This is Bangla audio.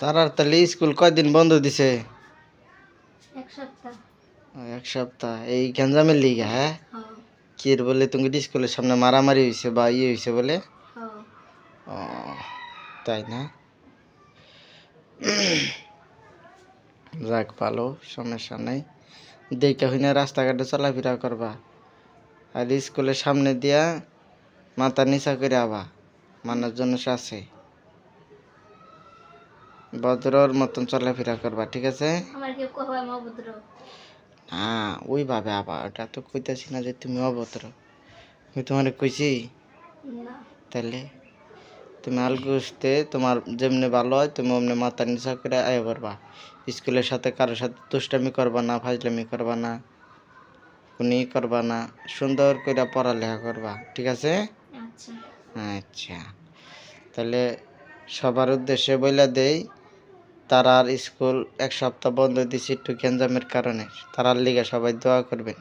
তারার তাহলে স্কুল কয়দিন বন্ধ দিছে? এক সপ্তাহ। এই গ্যাঞ্জামের লিগা হ্যাঁ? হ্যাঁ। কি এর বলে তুমি স্কুলের সামনে মারামারি হয়েছে বা ইয়ে হয়েছে বলে? হ্যাঁ। ও তাই না? যাক ভালো সমস্যা নেই। দেখে হইনা রাস্তাঘাটে চলাফেরা করবা। আর স্কুলের সামনে দিয়া মাথা নিচা করে আবা। মানুষজন আছে। ভদ্রর মতন চলাফেরা করবা ঠিক আছে? না ওইভাবে আবার ওটা তো কইতাছি না যে তুমি অভদ্র। আমি তোমার কইছি? না। তাহলে তুমি আলগুসতে তোমার যেমনি ভালো হয় তুমি অমনি মাথা নিচা করে আয় করবা। স্কুলের সাথে কারোর সাথে দুষ্টামি করবা না ফাজলামি করবা না কোনো করবা না সুন্দর করে পড়ালেখা করবা ঠিক আছে? আচ্ছা। আচ্ছা। তাহলে সবার উদ্দেশ্যে বইলা দেই তারার স্কুল এক সপ্তাহ বন্ধ দিছে একটু গ্যাঞ্জামের কারণে। তারার লিগে সবাই দোয়া করবেন।